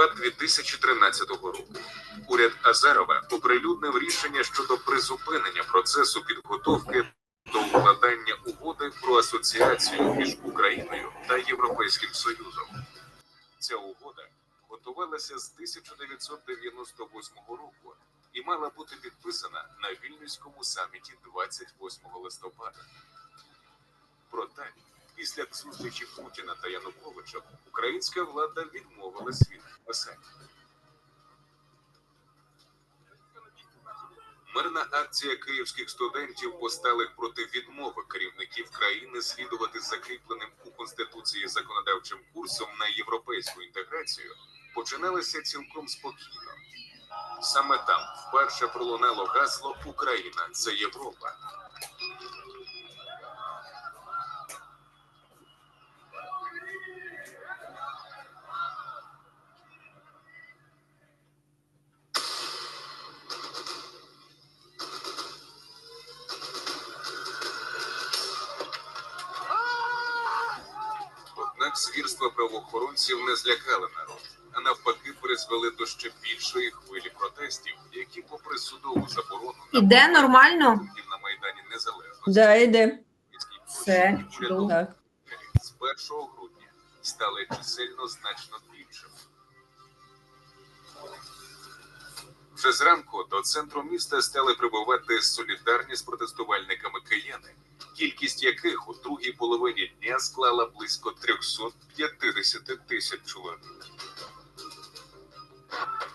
Листопад 2013 року. Уряд Азарова оприлюднив рішення щодо призупинення процесу підготовки до укладання угоди про асоціацію між Україною та Європейським Союзом. Ця угода готувалася з 1998 року і мала бути підписана на вільнюському саміті 28 листопада. Після зустрічі Путіна та Януковича, українська влада відмовилась від підписання. Мирна акція київських студентів, посталих проти відмови керівників країни слідувати закріпленим у конституції законодавчим курсом на європейську інтеграцію, починалася цілком спокійно. Саме там вперше пролунало гасло Україна це Європа. Правоохоронців не злякали народ, а навпаки призвели до ще більшої хвилі протестів, які, попри судову заборону Іде нормально? на майдані незалежності, Да, йде. Київській площі Все, і урядовій Так. двері з 1 грудня стали чисельно значно більшими. Вже зранку до центру міста стали прибувати солідарні з протестувальниками кияни, кількість яких у другій половині дня склала близько 350 тисяч чоловік.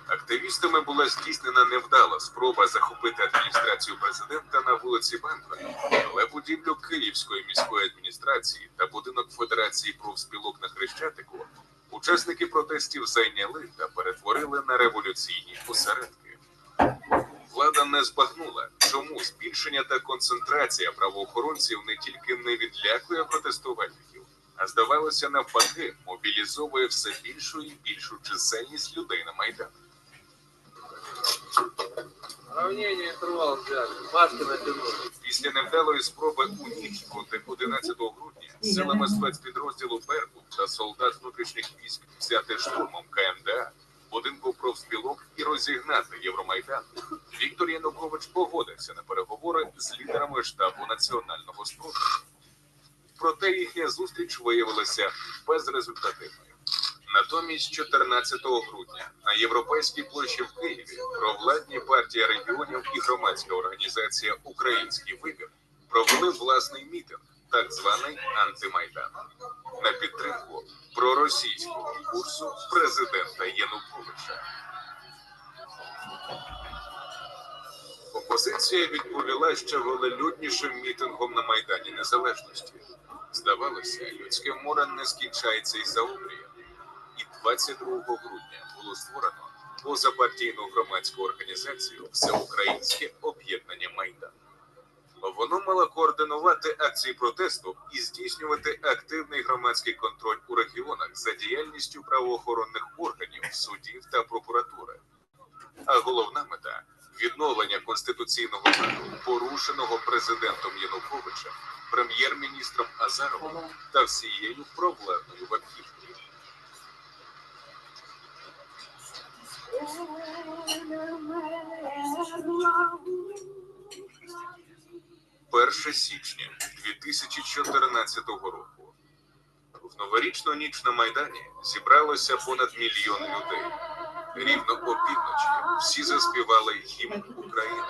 Активістами була здійснена невдала спроба захопити адміністрацію президента на вулиці Банковій, але будівлю Київської міської адміністрації та будинок Федерації профспілок на Хрещатику учасники протестів зайняли та перетворили на революційні осередки. Влада не збагнула, чому збільшення та концентрація правоохоронців не тільки не відлякує протестувальників, а здавалося навпаки, мобілізовує все більшу і більшу чисельність людей на майданах. Після невдалої спроби у ніч проти 11 грудня силами спецпідрозділу Беркут та солдат внутрішніх військ взяти штурмом КМДА будинку профспілок і розігнати Євромайдан. Віктор Янукович погодився на переговори з лідерами штабу національного спротиву. Проте їхня зустріч виявилася безрезультативною. Натомість, 14 грудня на європейській площі в Києві провладні партія регіонів і громадська організація Український вибір провели власний мітинг, так званий антимайдан, на підтримку проросійського курсу президента Януковича. Опозиція відповіла ще волелюднішим мітингом на Майдані Незалежності. Здавалося, людське море не скінчається із за обрієм. І 22 грудня було створено позапартійну громадську організацію Всеукраїнське об'єднання Майдан. Воно мало координувати акції протесту і здійснювати активний громадський контроль у регіонах за діяльністю правоохоронних органів, судів та прокуратури. А головна мета відновлення конституційного ладу, порушеного президентом Януковичем, прем'єр-міністром Азаровим та всією провладною верхівкою. Перше січня 2014 року. В новорічну ніч на Майдані зібралося понад мільйон людей. Рівно опівночі всі заспівали гімн України.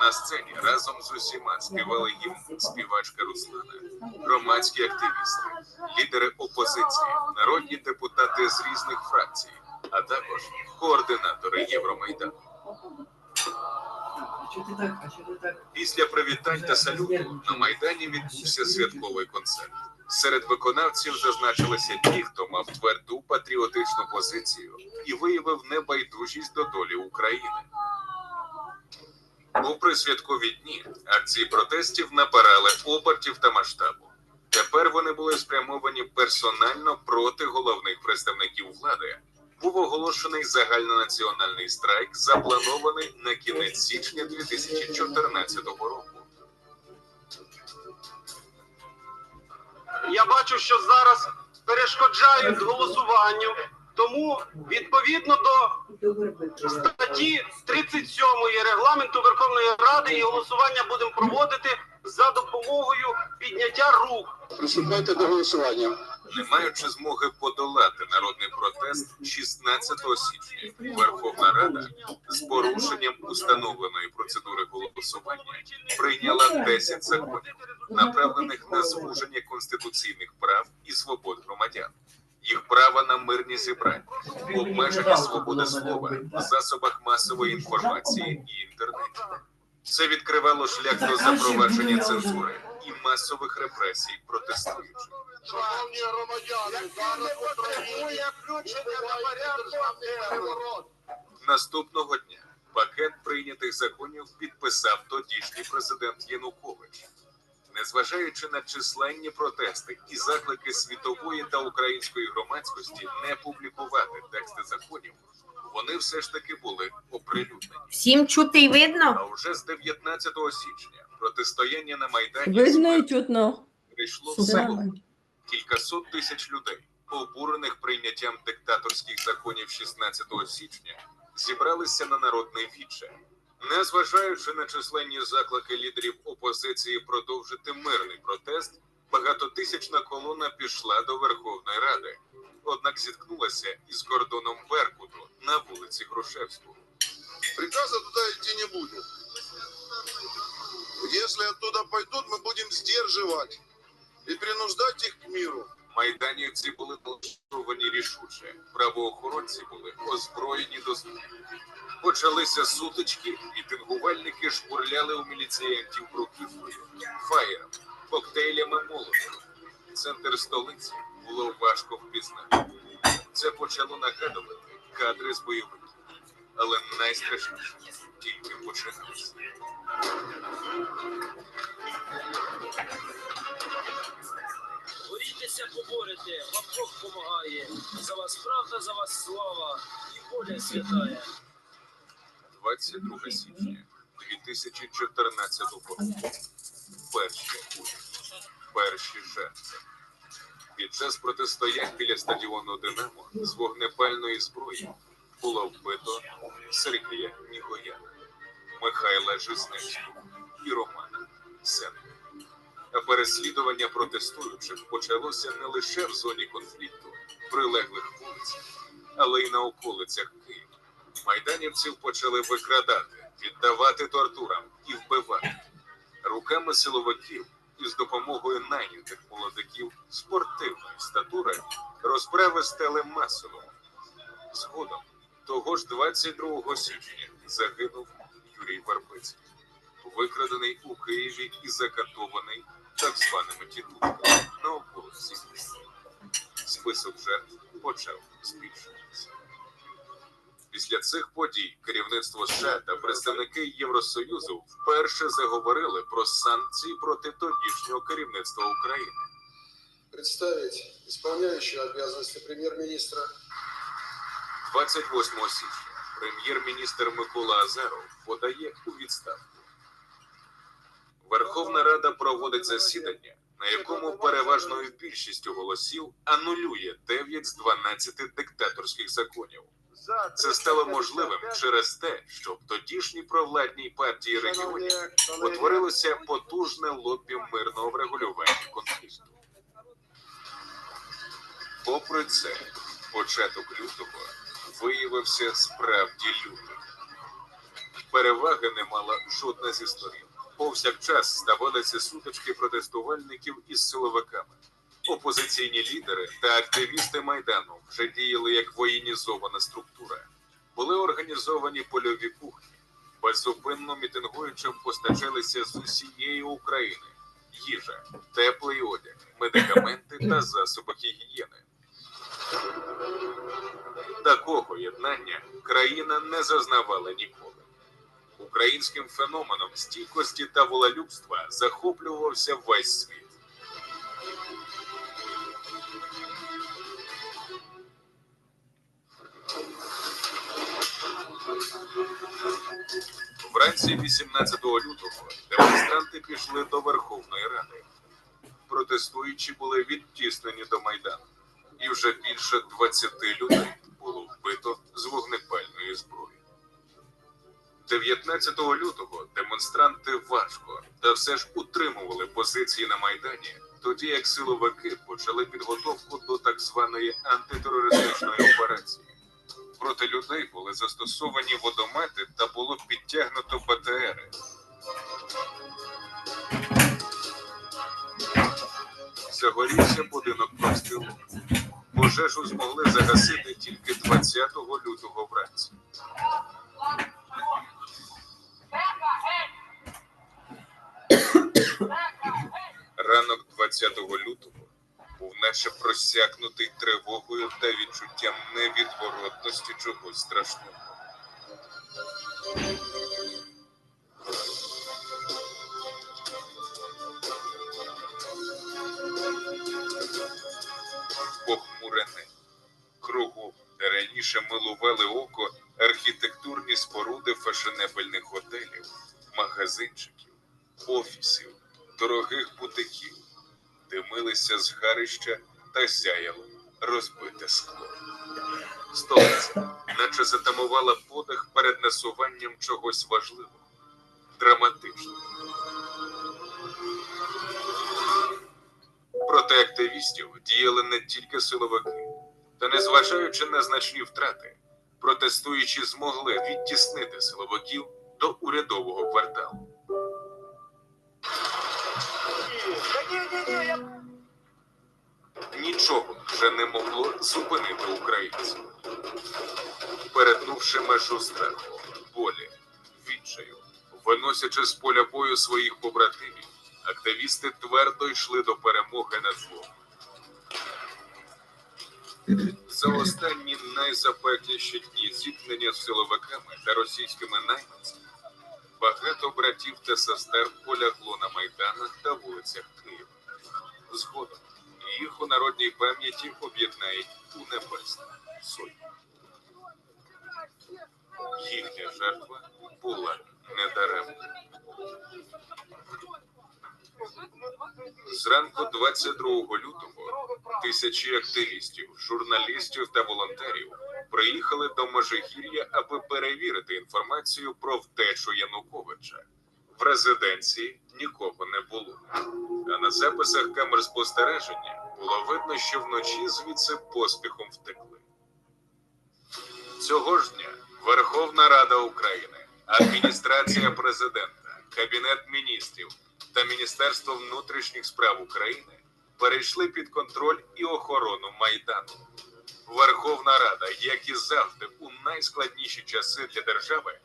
На сцені разом з усіма співали гімн співачка Руслана, громадські активісти, лідери опозиції, народні депутати з різних фракцій, а також координатори Євромайдану. Після привітань та салюту на майдані відбувся святковий концерт. Серед виконавців зазначилися ті, хто мав тверду патріотичну позицію і виявив небайдужість до долі України. Попри святкові дні, акції протестів набирали обертів та масштабу. Тепер вони були спрямовані персонально проти головних представників влади. Був оголошений загальнонаціональний страйк, запланований на кінець січня 2014 року. я бачу, що зараз перешкоджають голосуванню. Тому відповідно до статті 37 регламенту Верховної Ради і голосування будемо проводити за допомогою підняття рук. Приступайте до голосування. Не маючи змоги подолати народний протест 16 січня, Верховна Рада з порушенням установленої процедури голосування прийняла 10 законів, направлених на звуження конституційних прав і свобод громадян, їх права на мирні зібрання, обмеження свободи слова в засобах масової інформації і інтернеті. Це відкривало шлях до запровадження цензури і масових репресій протестуючих. Шановні громадяни, зараз в Україні відбувається державний переворот. Наступного дня пакет прийнятих законів підписав тодішній президент Янукович. Незважаючи на численні протести і заклики світової та української громадськості не публікувати тексти законів, вони все ж таки були оприлюднені. Всім чути і видно? А вже з 19 січня протистояння на майдані Видно і чутно. прийшло в село. Кількасот тисяч людей, обурених прийняттям диктаторських законів 16 січня, зібралися на народний віче. Незважаючи на численні заклики лідерів опозиції продовжити мирний протест, багатотисячна колона пішла до Верховної Ради, однак зіткнулася із кордоном Беркуту на вулиці Грушевського. Приказа туда идти не будет. Если оттуда пойдут, мы будем сдерживать и принуждать их к миру. Майданівці були налаштовані рішуче, правоохоронці були озброєні до зубів. Почалися сутички, мітингувальники шпурляли у міліціянтів бруківкою, фаєром, коктейлями молотова. Центр столиці було важко впізнати. Це почало нагадувати кадри з бойовиків. Але найстрашніше тільки починалося. Борітеся, поборете, вам Бог помагає. За вас правда, за вас слава і воля святая. 22 січня 2014 року. Перші удари, перші жертви. Під час протистоянь біля стадіону Динамо з вогнепальної зброї було вбито Сергія Нігояна, Михайла Жизневського і Романа Сенка. Переслідування протестуючих почалося не лише в зоні конфлікту, прилеглих вулицях, але й на околицях Києва. Майданівців почали викрадати, віддавати тортурам і вбивати руками силовиків і з допомогою найнятих молодиків спортивної статури розправи стали масовими. Згодом того ж 22 січня загинув Юрій Вербицький, викрадений у Києві і закатований так званими тітушками на міста. Список жертв почав збільшуватися. Після цих подій керівництво США та представники Євросоюзу вперше заговорили про санкції проти тодішнього керівництва України. представить исполняющего обязанности премьер-министра 28 січня прем'єр-міністр Микола Азаров подає у відставку. Верховна Рада проводить засідання, на якому переважною більшістю голосів анулює 9 з 12 диктаторських законів. Це стало можливим через те, що в тодішній провладній партії регіонів утворилося потужне лобі мирного врегулювання конфлікту. Попри це, початок лютого виявився справді лютим. Переваги не мала жодна зі сторін. Повсякчас ставалися сутички протестувальників із силовиками. Опозиційні лідери та активісти майдану вже діяли як воєнізована структура. Були організовані польові кухні. Беззупинно мітингуючим постачалися з усієї України їжа, теплий одяг, медикаменти та засоби гігієни. Такого єднання країна не зазнавала ніколи. Українським феноменом стійкості та волелюбства захоплювався весь світ. Вранці 18 лютого демонстранти пішли до Верховної Ради. протестуючі були відтіснені до Майдану, і вже більше 20 людей було вбито з вогнепальної зброї. 19 лютого демонстранти важко та все ж утримували позиції на Майдані, тоді як силовики почали підготовку до так званої антитерористичної операції. Проти людей були застосовані водомети та було підтягнуто БТРи. Загорівся будинок профспілок. Пожежу змогли загасити тільки 20 лютого вранці. Ранок 20 лютого був наче просякнутий тривогою та відчуттям невідворотності чогось страшного. Фешенебельних готелів, магазинчиків, офісів, дорогих бутиків, димилися згарища та сяяло розбите скло. Столиця, наче затамувала подих перед насуванням чогось важливого, драматичного. Проти активістів діяли не тільки силовики, та незважаючи на значні втрати, протестуючі змогли відтіснити силовиків до урядового кварталу. Нічого вже не могло зупинити українців. Перетнувши межу страху, болі, відчаю, виносячи з поля бою своїх побратимів, активісти твердо йшли до перемоги над злом. За останні найзапекліші дні зіткнення з силовиками та російськими найманцями багато братів та сестер полягло на майданах та вулицях Києва. Згодом їх у народній пам'яті об'єднають у небесну сотню. Їхня жертва була недаремна. Зранку 22 лютого тисячі активістів, журналістів та волонтерів приїхали до Межигір'я, аби перевірити інформацію про втечу Януковича. В резиденції нікого не було. А на записах камер спостереження було видно, що вночі звідси поспіхом втекли. Цього ж дня Верховна Рада України, адміністрація президента, Кабінет міністрів та Міністерство внутрішніх справ України перейшли під контроль і охорону Майдану. Верховна Рада, як і завжди, у найскладніші часи для держави,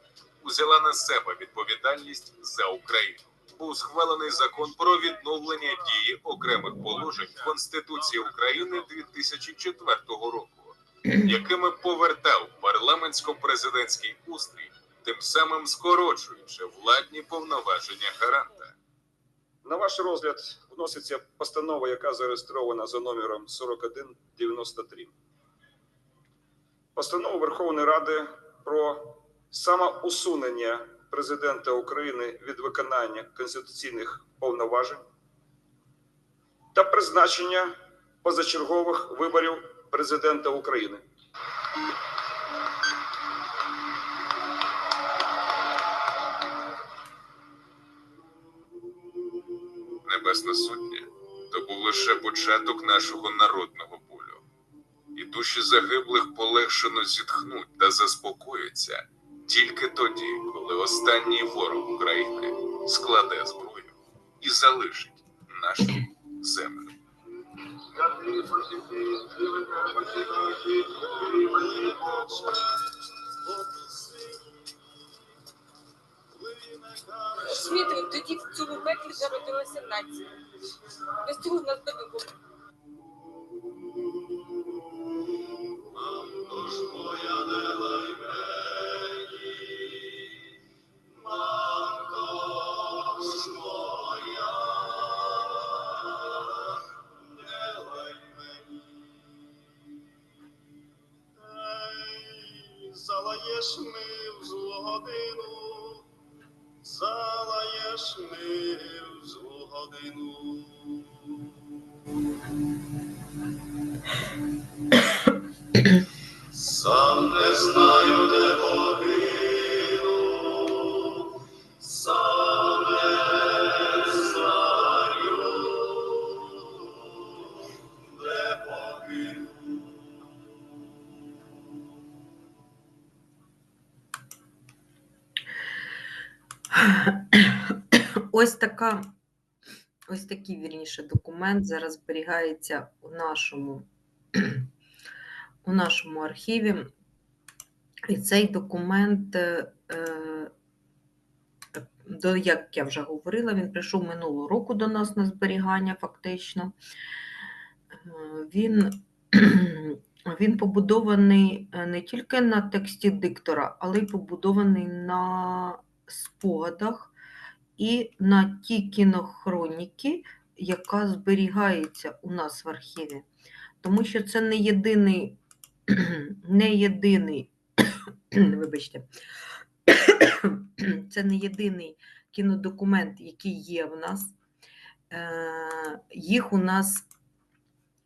узяла на себе відповідальність за Україну. Був схвалений закон про відновлення дії окремих положень Конституції України 2004 року, якими повертав парламентсько-президентський устрій, тим самим скорочуючи владні повноваження гаранта. На ваш розгляд вноситься постанова, яка зареєстрована за номером 4193. Постанова Верховної Ради про самоусунення президента України від виконання конституційних повноважень та призначення позачергових виборів президента України. Небесна Сотня то був лише початок нашого народного болю. І душі загиблих полегшено зітхнуть та заспокояться тільки тоді, коли останній ворог України складе зброю і залишить нашу землю. Розумієте, тоді в цьому пеклі зародилася нація. Без цього в нас би не було. Залаєш ми в злу годину, залаєш ми в злу годину. Сам не знаю, де погину, така, ось такий вірніше документ зараз зберігається у нашому, у нашому архіві. І цей документ, е, е, до, як я вже говорила, він прийшов минулого року до нас на зберігання, фактично. Е, Він, він побудований не тільки на тексті диктора, але й побудований на спогадах і на ті кінохроніки, яка зберігається у нас в архіві. Тому що це не єдиний, не єдиний, вибачте, це не єдиний кінодокумент, який є в нас. Е, Їх у нас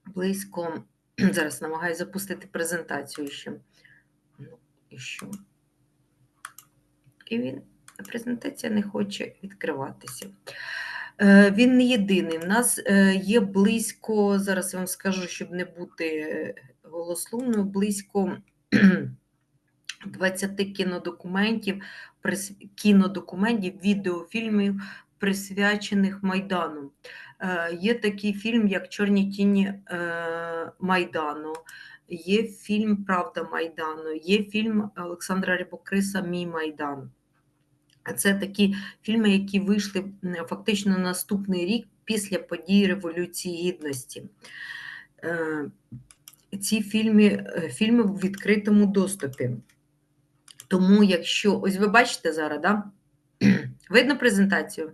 близько. Зараз намагаюся запустити презентацію ще. Ну, і що? І він презентація не хоче відкриватися. Е, Він не єдиний. У нас е, є близько, зараз я вам скажу, щоб не бути е, голословною, близько 20 кінодокументів, кінодокументів, відеофільмів, присвячених Майдану. Є такий фільм, як Чорні тіні Майдану. Є фільм Правда Майдану, є фільм Олександра Рябокриса Мій Майдан. Це такі фільми, які вийшли фактично на наступний рік після подій Революції Гідності. Е, Ці фільми, е, фільми в відкритому доступі. Тому, якщо ось ви бачите зараз, да? видно презентацію?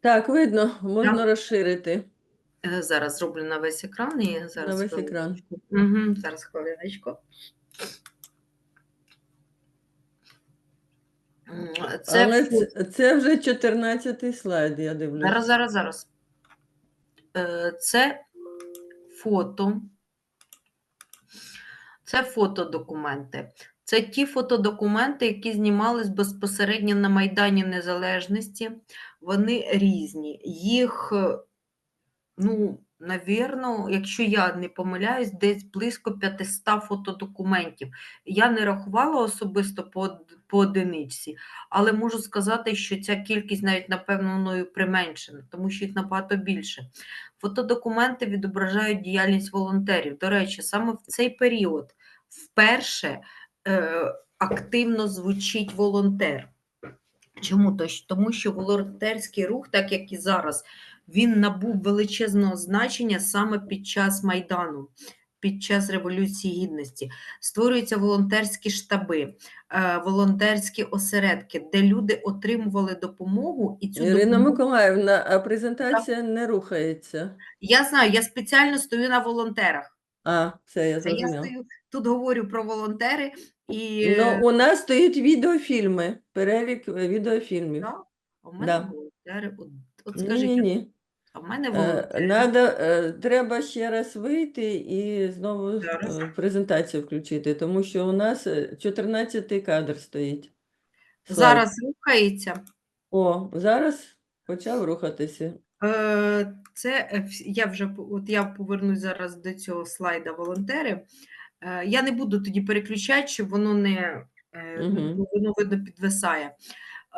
Так, видно, можна розширити Е, Зараз зроблю на весь екран і зараз на весь екран. Угу, зараз хвилиночку. Це Але це, це вже 14 слайд, я дивлюсь. Зараз, зараз, зараз. Е, Це фото. Це фотодокументи. Це ті фотодокументи, які знімались безпосередньо на Майдані Незалежності. Вони різні. Їх, е, ну, навірно, якщо я не помиляюсь, десь близько 500 фотодокументів. Я не рахувала особисто по, по одиничці, але можу сказати, що ця кількість навіть, напевно, мною применшена, тому що їх набагато більше. Фотодокументи відображають діяльність волонтерів. До речі, саме в цей період вперше е, активно звучить волонтер. Чому? Тому що волонтерський рух, так як і зараз, він набув величезного значення саме під час Майдану, під час Революції Гідності. Створюються волонтерські штаби, е, волонтерські осередки, де люди отримували допомогу і цю Ірина допомогу Миколаївна, а презентація не рухається. Я знаю, я спеціально стою на волонтерах. А, це я зрозуміла. стою тут говорю про волонтери і Ну, у нас стоять відеофільми, перелік е, відеофільмів. Да? в мене Да. волонтери. От, от Ні, ні, ні. А в мене Е. Надо, е, треба ще раз вийти і знову Зараз. е, презентацію включити, тому що у нас е, 14 кадр стоїть. Слайд. Зараз рухається. О, зараз почав рухатися. Е, Це е, вс- я вже по- от я повернусь зараз до цього слайда волонтери. Е, Я не буду тоді переключати, щоб воно не е, Мгм. воно видно підвисає.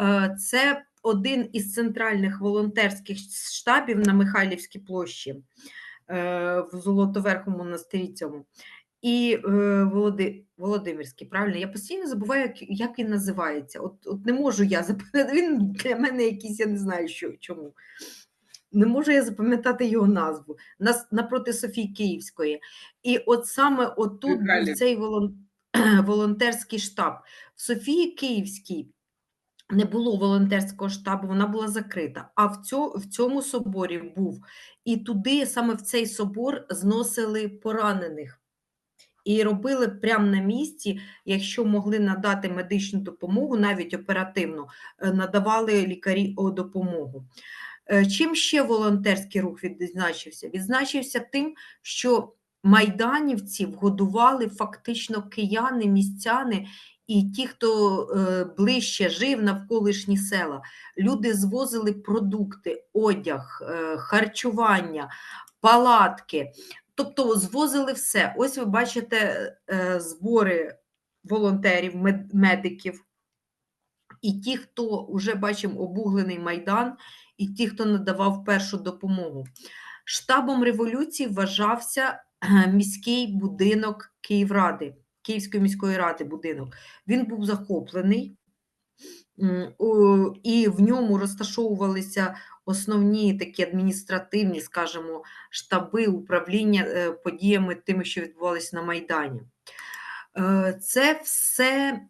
Е, Це один із центральних волонтерських штабів на Михайлівській площі е, в Золотоверхому монастирі цьому. І е, Володи, Володимирський, правильно? Я постійно забуваю, як, як він називається. От, от не можу я запам'ятати. Він для мене якийсь, я не знаю, що, чому. Не можу я запам'ятати його назву Нас, напроти Софії Київської. І от саме отут був цей волон, волонтерський штаб. В Софії Київській не було волонтерського штабу, вона була закрита. А в, цьо, в цьому соборі був. І туди, саме в цей собор, зносили поранених. І робили прямо на місці, якщо могли надати медичну допомогу, навіть оперативно, е, надавали лікарі допомогу. Е, Чим ще волонтерський рух відзначився? Відзначився тим, що майданівців годували фактично кияни, містяни і ті, хто е, ближче жив навколишні села. Люди звозили продукти, одяг, е, харчування, палатки. Тобто звозили все. Ось ви бачите е, збори волонтерів, мед- медиків. І ті, хто вже бачимо обуглений майдан, і ті, хто надавав першу допомогу. Штабом революції вважався міський будинок Київради, Київської міської ради будинок. Він був захоплений, і в ньому розташовувалися основні такі адміністративні, скажімо, штаби управління е, подіями тими, що відбувалися на Майдані. Е, Це все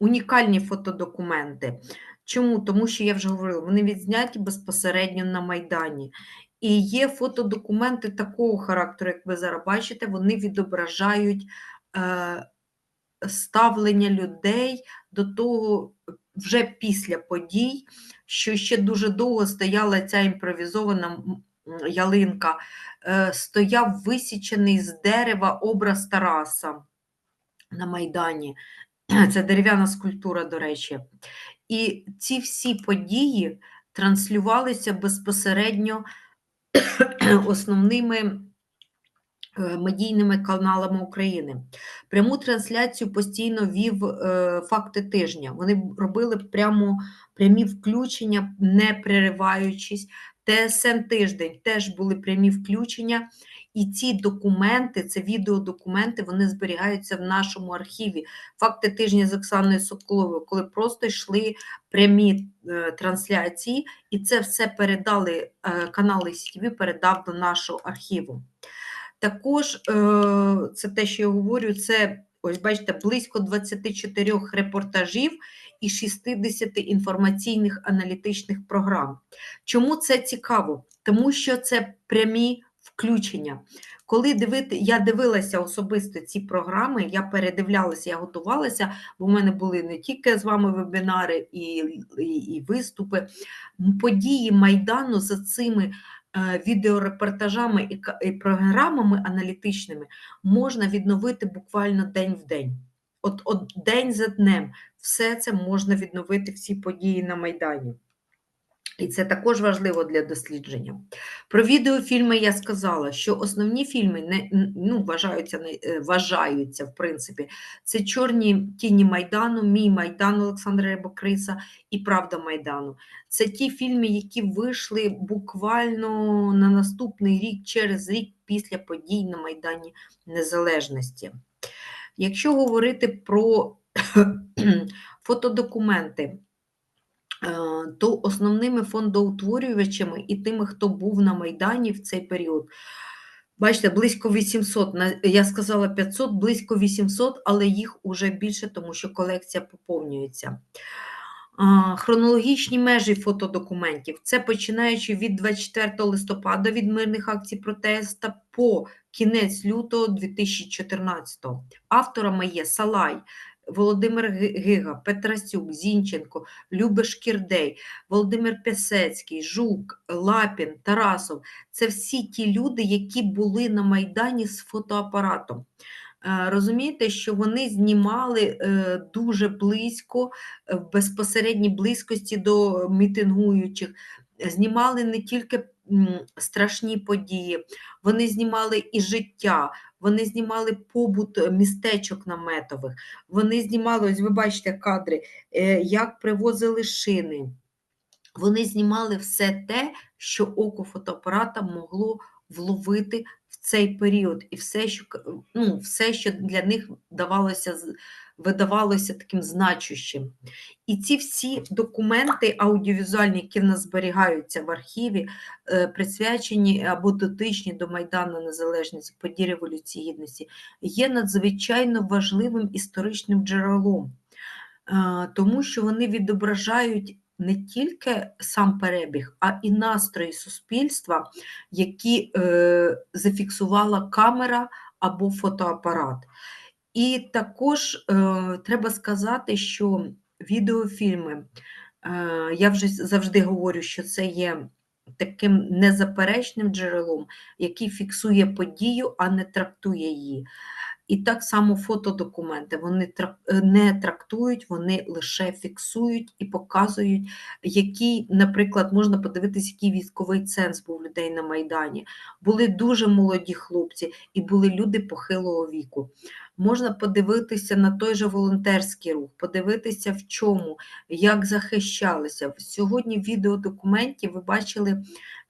унікальні фотодокументи. Чому? Тому що я вже говорила, вони відзняті безпосередньо на Майдані. І є фотодокументи такого характеру, як ви зараз бачите, вони відображають ставлення людей до того вже після подій, що ще дуже довго стояла ця імпровізована ялинка, е, стояв висічений з дерева образ Тараса на Майдані. Це дерев'яна скульптура, до речі. І ці всі події транслювалися безпосередньо основними е, медійними каналами України. Пряму трансляцію постійно вів е, факти тижня. Вони робили прямо прямі включення, не перериваючись. ТСН тиждень теж були прямі включення. І ці документи, це відеодокументи, вони зберігаються в нашому архіві. Факти тижня з Оксаною Соколовою, коли просто йшли прямі е, трансляції, і це все передали е, канал СТВ, передав до нашого архіву. Також е, це те, що я говорю, це ось бачите, близько 24 репортажів і 60 інформаційних аналітичних програм. Чому це цікаво? Тому що це прямі включення. Коли дивити, я дивилася особисто ці програми, я передивлялася, я готувалася, бо в мене були не тільки з вами вебінари і, і, і виступи. Події Майдану за цими відеорепортажами і, програмами аналітичними можна відновити буквально день в день. От, от день за днем все це можна відновити, всі події на Майдані. І це також важливо для дослідження. Про відеофільми я сказала, що основні фільми не ну, вважаються, е, вважаються, в принципі, це Чорні тіні Майдану, Мій Майдан Олександра Рибокриса і Правда Майдану. Це ті фільми, які вийшли буквально на наступний рік, через рік після подій на Майдані Незалежності. Якщо говорити про фотодокументи, то основними фондоутворювачами і тими, хто був на Майдані в цей період, бачите, близько 800, я сказала 500, близько 800, але їх уже більше, тому що колекція поповнюється. Хронологічні межі фотодокументів це починаючи від 24 листопада від мирних акцій протесту по кінець лютого 2014. Авторами є Салай, Володимир Гига, Петрасюк, Зінченко, Любе Шкірдей, Володимир Пясецький, Жук, Лапін, Тарасов. Це всі ті люди, які були на Майдані з фотоапаратом. Е, Розумієте, що вони знімали е, дуже близько, е, в безпосередній близькості до мітингуючих, знімали не тільки страшні події, вони знімали і життя, вони знімали побут е, містечок наметових, вони знімали, ось ви бачите кадри, е, як привозили шини. Вони знімали все те, що око фотоапарата могло вловити цей період, і все, що, ну, все, що для них давалося, видавалося таким значущим. І ці всі документи аудіовізуальні, які в нас зберігаються в архіві, е, присвячені або дотичні до Майдану Незалежності, подій Революції Гідності, є надзвичайно важливим історичним джерелом, е, тому що вони відображають не тільки сам перебіг, а і настрої суспільства, які е, зафіксувала камера або фотоапарат. І також е, треба сказати, що відеофільми, е, я вже завжди говорю, що це є таким незаперечним джерелом, який фіксує подію, а не трактує її. І так само фотодокументи вони не трактують, вони лише фіксують і показують, який, наприклад, можна подивитися, який військовий ценз був людей на Майдані. Були дуже молоді хлопці і були люди похилого віку. Можна подивитися на той же волонтерський рух, подивитися в чому, як захищалися. Сьогодні в відеодокументі ви бачили,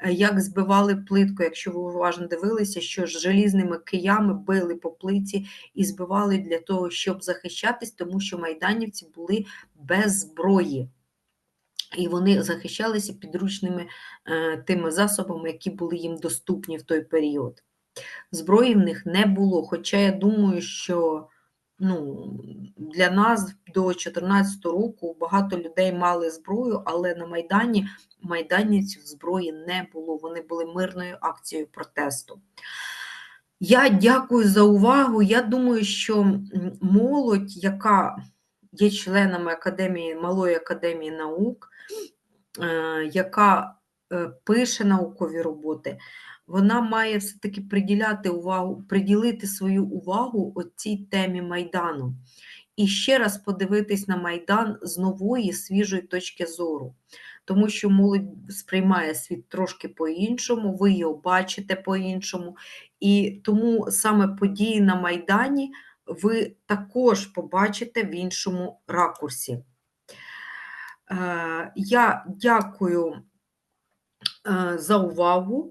як збивали плитку, якщо ви уважно дивилися, що з желізними киями били по плиті і збивали для того, щоб захищатись, тому що майданівці були без зброї. І вони захищалися підручними е, тими засобами, які були їм доступні в той період. Зброї в них не було. Хоча я думаю, що ну, для нас до 2014 року багато людей мали зброю, але на Майдані майданівців зброї не було. Вони були мирною акцією протесту. Я дякую за увагу. Я думаю, що молодь, яка є членами академії, Малої академії наук, е, яка е, пише наукові роботи, вона має все-таки приділяти увагу, приділити свою увагу цій темі Майдану. І ще раз подивитись на Майдан з нової свіжої точки зору. Тому що молодь сприймає світ трошки по-іншому, ви його бачите по-іншому. І тому саме події на Майдані ви також побачите в іншому ракурсі. Е, Я дякую е, за увагу.